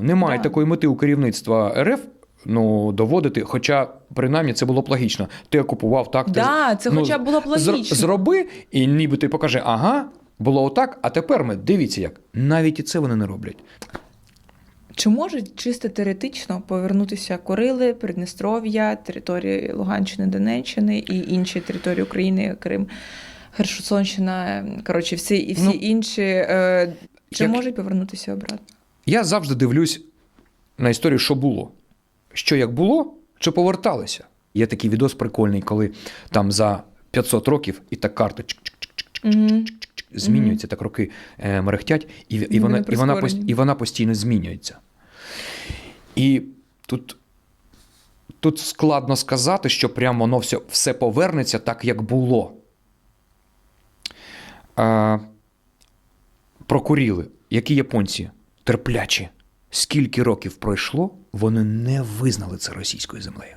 Немає Да. такої мети у керівництва РФ. Ну, доводити, хоча принаймні це було б логічно. Ти окупував так, ти Да, це ну, хоча б було б логічно. зроби, і ніби ти покажи, ага, було отак, а тепер ми дивіться як. Навіть і це вони не роблять. Чи можуть чисто теоретично повернутися Курили, Придністров'я, території Луганщини, Донеччини і інші території України, Крим, Херсонщина, коротше, всі і всі Ну, інші. Е, чи як- можуть повернутися обратно? Я завжди дивлюсь на історію, що було. Що як було, чи поверталися. Є такий відос прикольний, коли там за 500 років і так карта змінюється, так роки е, мерехтять, і, і, вона, і, вона, і вона постійно змінюється. І тут, тут складно сказати, що прямо воно все, все повернеться так, як було. А, прокуріли, які японці терплячі. Скільки років пройшло, вони не визнали це російською землею.